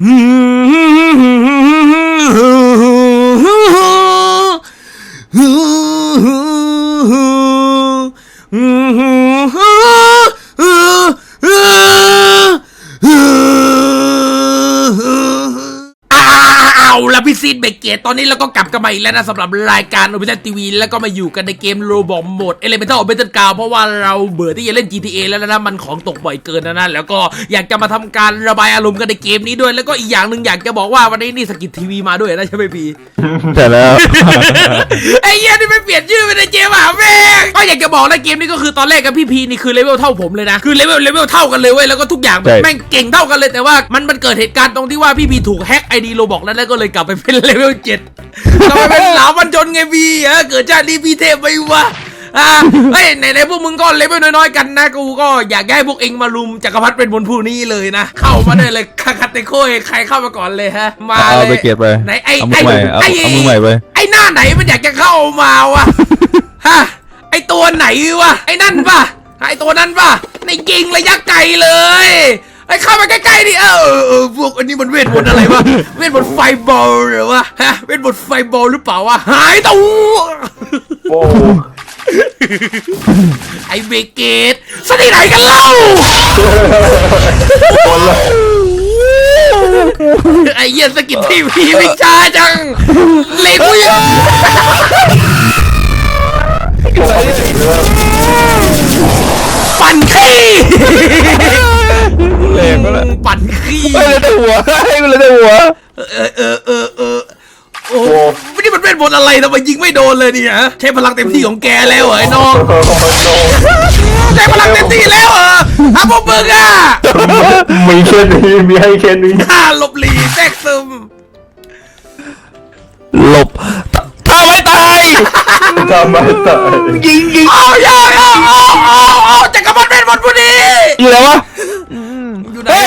เเบเกตตอนนี้เราก็กลับกันมาอีกแล้วนะสำหรับรายการโอเปร่าทีวีแล้วก็มาอยู่กันในเกมโรบอมโหมดเอเลเมนทัลโอเปร่ากาวเพราะว่าเราเบื่อที่จะเล่น GTA แล้วนะมันของตกบ่อยเกินนะนะแล้วก็อยากจะมาทำการระบายอารมณ์กันในเกมนี้ด้วย แล้วก็อีกอย่างหนึ่งอยากจะบอกว่าวันนี้นี่สกิททีวีมาด้วยนะใช่ไหมพี่แต่แล้วไอ้เหี้ยนี่ไม่เปลี่ยนชื่อเป็นไอ้เจมส์อะแม่งก็อยากจะบอกนะเกมนี้ก็คือตอนแรกกับพี่พีนี่คือเลเวลเท่าผมเลยนะคือเลเวลเลเวลเท่ากันเลยเว้ยแล้วก็ทุกอย่างแบบใช่แม่งเก่งเท่ากันเลยแต่ว่ามันมันเกิดเหตุการณ์ตรงที่ว่าพี่พีถูกแฮ็กไอดีโรบอกนั้นแล้วก็เลยกลับไปเป็นเลเวลเจ็ดกลับไปเป็นสาวบรรจนไงพี่เออเกิดชาตินี้พี่เทพไปวะอ่าเฮ้ยไหนๆพวกมึงก็เลเวลน้อยๆกันนะกูก็อยากให้พวกเองมาลุมจักรพรรดิเป็นบนผู้นี้เลยนะ เข้ามาได้เลยคาคาเตโค้ยใครเข้ามาก่อนเลยฮะ มาเอาเลยไปเก็บไปไหนไอ้เอามืไอ้อใหม่เอาไอ้เอามือใหม่ไปไอ้หน้าไหนมันอยากจะเข้ามาวะฮะไอ้ตัวไหนวะไอ้นั่นปะไอ้ตัวนั้นปะในยิงระยะไกลเลย ไอ้เข้ามาใกล้ๆดิเออเออเออพวกอันนี้มันเวทมนต์อะไรวะ เวทมนต์ไฟบอลหรือวะฮะ เวทมนต์ไฟบอลหรือเปล่าวะ หายตัวโอ้ไอ้เบเกตสถิไหนกันเล่าคนละไอ้เหี้ยสกิททีวีไม่ช้าจัง เล็กกูยังปั่นขี้ แรงก็แล้วปั่นขี้เฮ้ยเลยแต่หัวเฮ้ยเลยแต่หัว เออเออเออเออโอ้โหไม่ได้มันเป็นบทอะไรทำไมยิงไม่โดนเลยเนี่ยฮะใช้พลังเต็มที่ของแกแล้วเหรอไอ้น้อง ใช้พลังเต็มที่แล้วเหรออะพวกมึงอะมีแค่นี้มีให้แค่นี้ฆ่าหลบหลีแทรกซึมหลบถ้าไม่ตายทำไมตายยิงยิงเอาอย่าเอาเอาเอาเอาจักรพรรดิเป็นบทผู้นี้อยู่แล้ววะอยู่ไ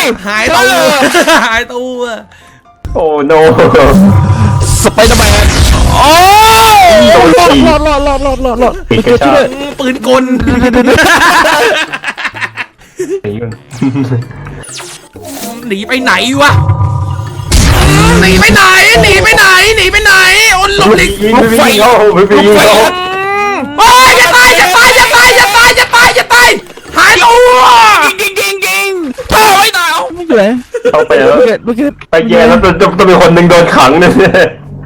หนเฮ้ยหายตัวเออหายตัวโอ้โนสไปเดอร์แมนโอ้รอดรอดรอดรอดรอดรอดปิดกระชากปืนกลหนีไปไหนวะหนีไปไหนหนีไปไหนหนีไปไหนโอนหลบหลีกยิงไม่ยิงเขาไม่ไปยิงเขาโอ้ยอย่าตายอย่าตายอย่าตายอย่าตายอย่าตายอย่าตายหายตัวยิงยิงยิงถ้า ไม่ตายเอาไม่อยู่ไหนเข้าไปแล้วเกตเกตไปแย่แล้วต้องต้องมีคนหนึ่งโดนขังเนี่ย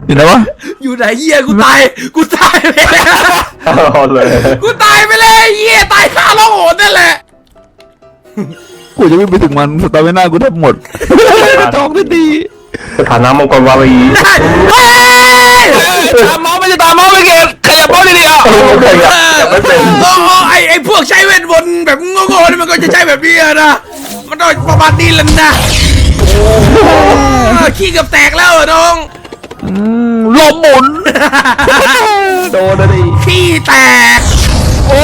อยู่ไหนวะอยู่ไหนเหี้ยกูตายกูตายไปแล้วเอาเลยกูตายไปเลยเหี้ยตายข้าร้องโหดนั่นแหละกูจะวิ่งไปถึงมันสตาร์เวน่ากูแทบหมดท้องไม่ดีสถานะมังกรวารีเฮ้ยตามเมาส์ไม่จะตามเมาส์ไม่เกตขยับเมาส์ดีๆอะโอ้ใครอยากอยากไม่เป็น โอ้โหไอไอพวกใช้เวทมนต์แบบโง่ๆนี่มันก็จะใช้แบบนี้อะนะ มันต้องประมาณนี้แหละนะโอ้ขี้เกับแตกแล้วเหรอน้องลมหมุน โดนนะดิขี้แตก โอ้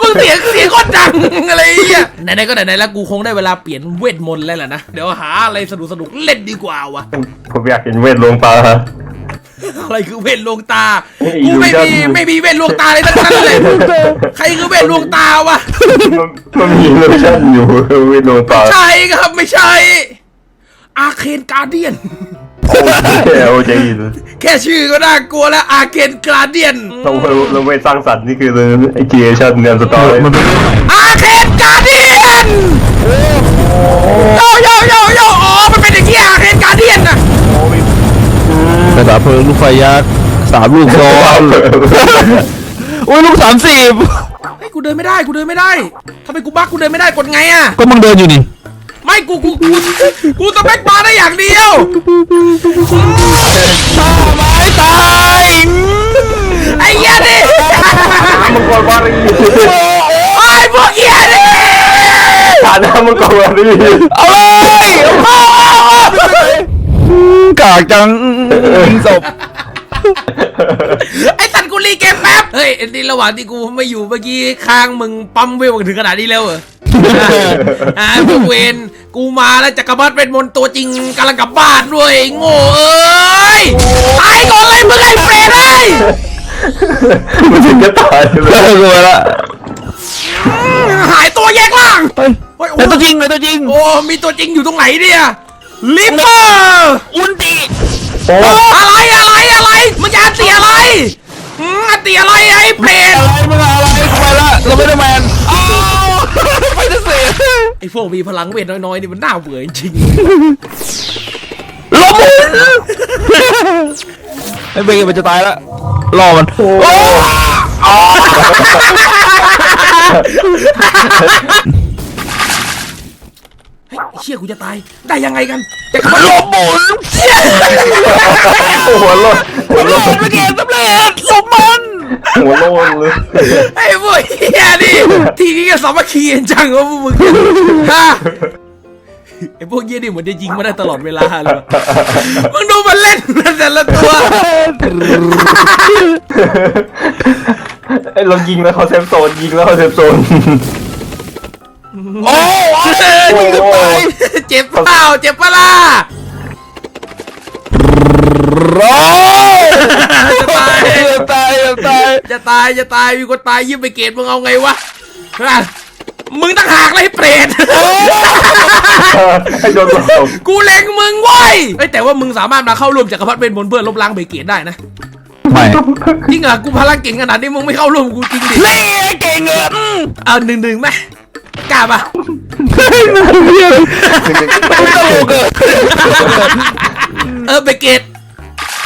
มึงเสียงเสียงโคตรดังอะไรเงี้ยไหนๆก็ไหนๆแล้วกูคงได้เวลาเปลี่ยนเวทมนต์แล้วแหละนะ เดี๋ยวหาอะไรสนุกสนุกๆเล่นดีกว่าวะผมอยากเห็นเวทลวงตาฮะ อะไรคือเวทลวงตาเฮ้ยกูไม่มี illusion ไม่มีเวทลวงตาเลยทั้งนั้นเลยใครคือเวทลวงตาวะมันมันมีโลชั่นอยู่เวทลวงตาใช่ครับไม่ใช่ อาเคนการเดียนโอ้ยโอ้ใจยินแค่ชื่อก็น่ากลัวแล้วอาเคนการเดียนเราเราเวทสร้างสรรค์นี่คือไอเกียชั่นเนี่ยสตอรี่มันเป็นอาเคนการเดียนโยโยโยโยอ๋อมันเป็นอย่างที่อาเคนการเดียนน่ะ ภาษาเพลิงลูกไฟยักษ์สามลูกซ้อนโอ้ยลูกสามสิบเฮ้ยกูเดินไม่ได้กูเดินไม่ได้ทำไมกูบักกูเดินไม่ได้กดไงอะก็มึงเดินอยู่นี่ไม่กูกูกูกูสเปคบาร์ได้อย่างเดียวตาไม้ตายไอ้เหี้ยนี่มังกรวารีไอ้พวกเหี้ยนี่ฐานะมังกรวารีเอาเลย กากจังศพไอ้สันกูรีเกมแป๊บ เฮ้ยนี่ระหว่างที่กูไม่อยู่เมื่อกี้ค้างมึงปั๊มเวลถึงขนาดนี้แล้วเหรออ่าพวกเวนกูมาแล้วจักรพรรดิเป็นมนตัวจริงกำลังกลับบ้านด้วยโง่เอ้ยตายก่อนเลยมึงไอ้เปรตเลยมันถึงจะตายเลเลิยกเละหายตัวแยกล่างเฮ้ยเฮ้ยโอ้ไอ้ตัวจริงไอ้ตัวจริงโอ้มีตัวจริงอยู่ตรงไหนเนี่ย ลิปเปอร์อุนติโอ้โอ้อะไรอะไรอะไรมึงจะอันตีอะไรอืมอันตีอะไรไอ้เพลนอะไรมึงอะไรกูไปละเราไม่ได้แมนอ้าวไปเสียไอ้พวกมีพลังเวทน้อยๆนี่มันน่าเบื่อจริงล้มไอ้เบย์มันจะตายแล้วรอมันโอ้ๆเฮ้ยไอ้เชี่ยกูจะตาย ได้ยังไงกันจะขับล้มหมุนเชี่ยหัวโลนหัวโลล้นมไม่เก่งสำเร็จล้มมันหัวโลนเลยไอ้พวกเฮียนี่ทีนี้ก็สามัคคีกันจังวะพวกมึงฮะไอ้พวกเฮียนี่เหมือนจะยิงมาได้ตลอดเวลาเลยวะมึงดูมันเล่นนะแต่ละตัวไอ้เรายิงแล้วเขาเซฟโซนยิงแล้วเขาเซฟโซน โอ้เออยิงกันไปเจ็บเปล่าเจ็บปะล่ะรอจะตายตายตายจะตายจะตายมีคนตายยิ้มไปเกตมึงเอาไงวะฮะมึงตั้งหากเลยเปรตให้โดนหลอกกูเล็งมึงไว้ยเอ้ยแต่ว่ามึงสามารถมาเข้าร่วมจักรพรรดิเป็นบนเพื่อนลบล้างเบเกตได้นะไม่จริงเหรอกูพลังเก่งขนาดนี้มึงไม่เข้าร่วมกูจริงดิเล่เก่งเงินเอาหนึ่งหนึ่งไหม กล้าปะตลกเกินเออเบเกต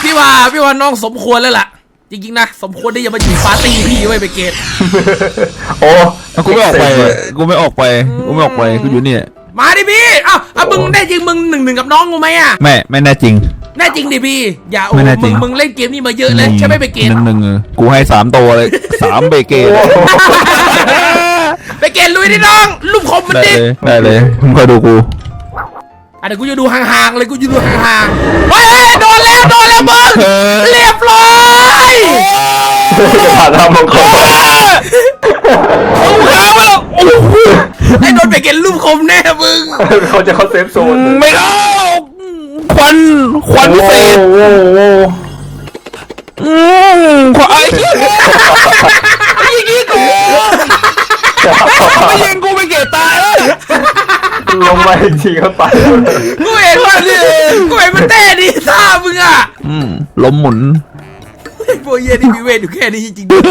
พี่ว่าพี่ว่าน้องสมควรแล้วล่ะ จริงๆนะ สมควรที่จะมาอยู่ปาร์ตี้พี่ไว้ยเบเกตโอ้กูไม่ออกไป กูไม่ออกไป กูไม่ออกไป กูอยู่นี่มาดิพี่เอ้าเอามึงได้จริงมึงหนึ่งหนึ่งกับน้องกูไหมอะ ไม่ไม่แน่จริง แน่จริงดิพี่ อย่าโอ้ไม่แน่จริมึง งมึงเล่นเกมนี้มาเยอะเลยใช่ไหมเบเกตหนึ่งหนึ่งเออกูให้สามตัวเลยสามเบเกต เบเกตลุยดิน้องลูกคมมันได้ดิเลยได้เลยมึงคอยดูกูอะเดี๋ยวกูจะดูห่างๆเลยกูจะดูห่างๆเฮ้ยเฮ้ยโดนแล้วโดนแล้วมึงเออเรียบร้อยผ่านทางมังกรเอาขามาแล้วโอ้โหไอ้โดนเบเกตลูกคมแน่มึงเขาจะเข้าเซฟโซนไม่เอาควันควันพิเศษโอ้โหอืมควันไอ้เหี้ยไอ้ยี่กู ไม่ยิงกูไปเกตตายแล้วลงมาอีกทีเขาตายแล้วกูเห็นว่ากูเห็นมันเต้ดีซ่ามึงอะอืมล้มหมุนไอ้พวกเหี้ยนี่มีเวทอยู่แค่นี้จริงๆด้วย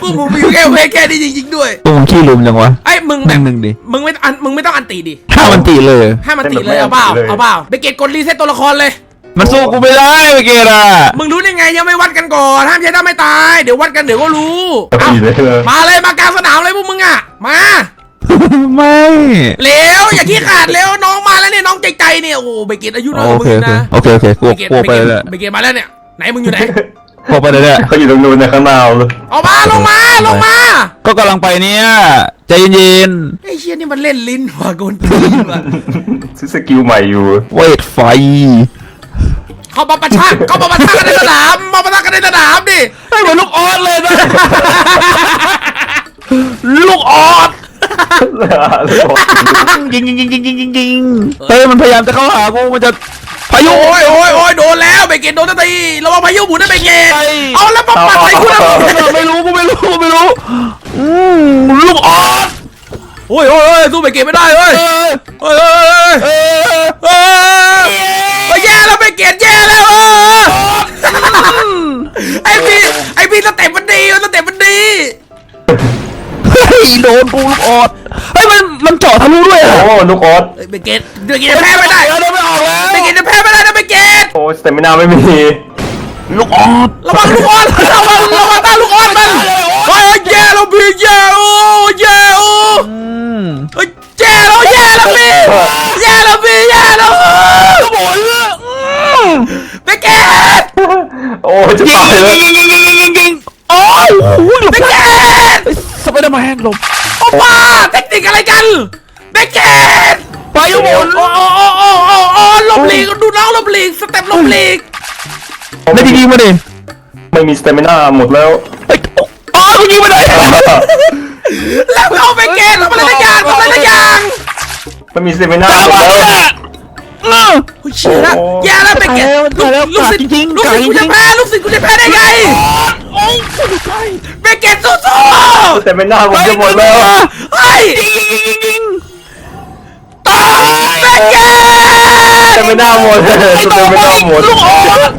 พวกมึงมีแค่เวทแค่นี้จริงๆด้วยตัวมึงขี้ลืมจังวะไอ้มึงหแบนึ่บงหนึ่งดิมึงไม่อันมึงไม่ต้องอันตีดิห้ามันตีเลย ให้มันตีเลยเอาเปล่าเอาเปล่าเบเกตกดรีเซ็ตตัวละครเลย มันสู้กูไม่ได้ไปเกตอะมึงรู้ได้ไงยังไม่วัดกันก่อนห้ามใช้ถ้าไม่ตายเดี๋ยววัดกันเดี๋ยวก็รู้เอาตีเลยเลยมาเลยมากลางสนามเลยพวกมึงอะมาไม่เร็วอย่าขี้ขาดเร็วน้องมาแล้วเนี่ยน้องใจใจเนี่ยโอ้โหเบเกตอายุน้อยกโอว่ามึเคงโอเคนะโอเคโอเคกลัวเบเกตกลัวเบไปเกตเลยเบเกตมาแล้วเนี่ยไหนมึงอยู่ไหนกลัวไปเลยเนี่ยเขาอยู่ตรงนู้นในข้างหน้าเลยออกมาลงมาลงมา ก็กำลังไปเนี่ยใจเย็นไอ้เชี่ยนี่มันเล่นลิ้นว่ะโกนตีนว่ะซื้อสกิลใหม่อยู่ๆเวทไฟ เขามาประชักเขามาประชักกันในสนามมาประชักกันในสนามดิให้เหมือนลูกออดเลยนะ ลูกออดยิงยิงยิงยิงยิงยิงยิงเฮ้ยมันพยายามจะเข้าหากูมันจะพายุโอ้ยโอ้ยโอ้ยโดนแล้วเบเกตโดนตีระวังพายุหมุนนะเบเกตไปเอาแล้วมาปัดใส่กูนะไม่รู้กูไม่รู้กูไม่รู้อืมลูกออดโอ้ยโอ้ยโอ้ยสู้เบเกตไม่ได้เว้ยเออเฮ้ยเฮ้ยเออเฮ้ย โดนกูลูกออดเฮ้ยมันมันเจาะทะลุด้วยโอ้อะลูกออสเฮ้ยเบเกตเบเกตจะแพ้ไม่ได้เดินไม่ออกแล้วเบเกตจะแพ้ไม่ได้นะเบเกตโอ้สเตมินาไม่มีลูกออดระวังลูกออนระวังระวังตาลูกออนมันเฮ้ยแย่แล้วพี่แย่โอ้แย่โอ้อืมเฮ้ยแย่แล้วแย่แล้วพี่แย่แล้วพี่แย่แล้วกระโดดเลยอืมเบเกตโอ้จะยิงตายยิแล้ว หลบโอ้ป้าเทคนิคอะไรกันเบเกตไปยุบนโอ้โอ้โอ้โอ้โอ้โอ้หลบหลีกดูน้องหลบหลีกสเต็ปหลบหลีกได้ยิงมาดิไม่มีสเตมินาหมดแล้วไอ้อ๋อกูยิงมาได้แล้วเอาเบเกตทำอะไรสักอย่างทำอะไรสักอย่างไม่มีสเตมินาตามหมมาดเนี่แล้วย เออโอ้ยเชี่ยแล้วแย่แล้วเบเกตลูกลูกศิษย์ลูกศิษย์กูจะแพ้ลูกศิษย์กูจะแพ้ได้ไงโอ้ยเบเกตสู้สเตมินาผมจะหมดแล้วๆเฮ้ยยิงยิงยิงยิงยิงแกจะไม่น่าหมดจะไม่น่าหมดลูกอด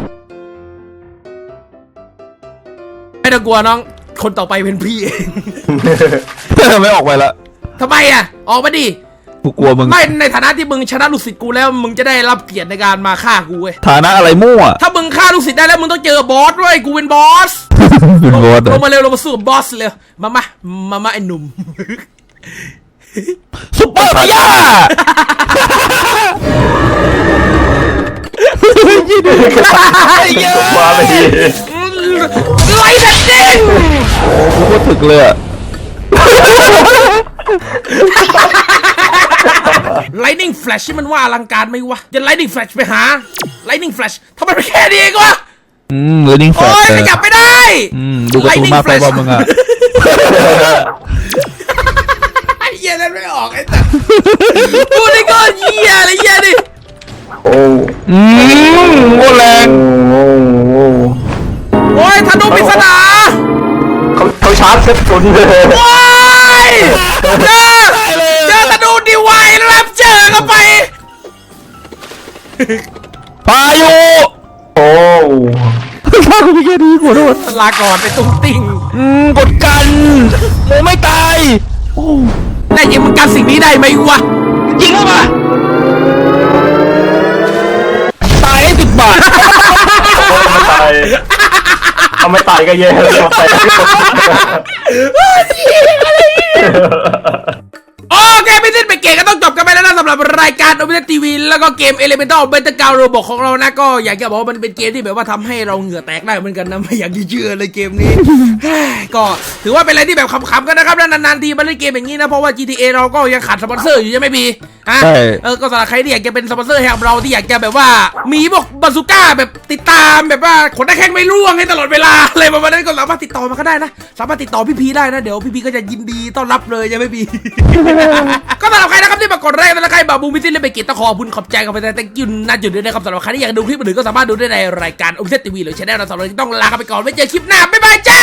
ไม่ต้องกลัวน้อง คนต่อไปเป็นพี่เองไม่ออกไปละทำไมอะ ออกมาดิ กูกลัวมึง ไม่ในฐานะที่มึงชนะลูกศิษย์กูแล้วมึงจะได้รับเกียรติในการมาฆ่ากูเว้ยฐานะอะไรมั่วถ้ามึงฆ่าลูกศิษย์ได้แล้วมึงต้องเจอบอสด้วยกูเป็นบอสเป็นบอสลงมาเร็วลงมาสู้กับบอสเร็วมามามามาไอ้หนุ่มซุปเปอร์พยามาไปดีไล่ดัดเด้งกูโคตรถึกเลยอะ ไลนิ่งแฟลชที่มันว่าอลังการไหมวะจะไลนิ่งแฟลชไปหาไลนิ่งแฟลชทำไมไปแค่นี้เองวะอืมเลนิ่งแฟลโอ้ยชขยับไม่ได้อืมดูการ์ตูนมากไปว่ามึงอะไอ้เหี้ยนั่นไม่ออกไอ้แต่กูนี่ก็เหี้ยอะไรเหี้ยดิโอ้อืมโคตรแรงโอ้โหโอ้ยธนูปริศนาเขาเขาชาร์จเซฟซุนเลยโอ้ยเจอเจอธนูดีไวแล้วรับเจอเข้าไป พายุโอ้พากูไปแค่นี้ขอโทษลาก่อนไปตุ้งติ่งอืมกดกันโมไม่ตายโอ้แต่ยิงมึงกันสิ่งนี้ได้ไหมวะจริงหรือเปล่าตายให้สิบบาทไม่ตายเอาไม่ตายก็แย่แล้วไป โอเคไม่สิ้นไปเกมก็ต้องจบกันไปแล้ว สำหรับรายการโอเปนทีวีแล้วก็เกม Elemental b e t a g a r Robot ของเรานะก็อยากจะบอกว่ามันเป็นเกมที่แบบว่าทำให้เราเหงื่อแตกได้เหมือนกันนะไม่อยากจะเชื่อเลยเกมนี้ ก็ถือว่าเป็นอะไรที่แบบขำๆกันนะครับแล้วนานๆทีมาเล่นเกมอย่างนี้นะเพราะว่า GTA เราก็ยังขาดสปอนเซอร์อยู่ใช่ไหมพี่ฮะใช่ เออก็สำหรับใครที่อยากจะเป็นสปอนเซอร์ให้กับเราที่อยากจะแบบว่ามีพวกบาซูก้าแบบติดตามแบบว่าขนหน้าแข้งไม่ร่วงให้ตลอดเวลาอะไรประมาณนั้นก็สามารถติดต่อมาก็ได้นะ สามารถติดต่อพี่พีได้นะเดี๋ยวพี่พีก็จะยินดีต้อนรับเลยใช่ไหมพี่ ก็สำหรับใครนะครับที่มากดไลค์ใครบาบูมิซินเละเบกิตต้องขอบุญขอบใจกับไปแต่ thank you นะจุดด้วยนะครับสำหรับใครที่อยากดูคลิปอื่นก็สามารถดูได้ในรายการโอเ t ทีวีหรือช่องเราสำหรับที่ต้องลาไปก่อนไว้เจอคลิปหน้าบ๊ายบายจ้า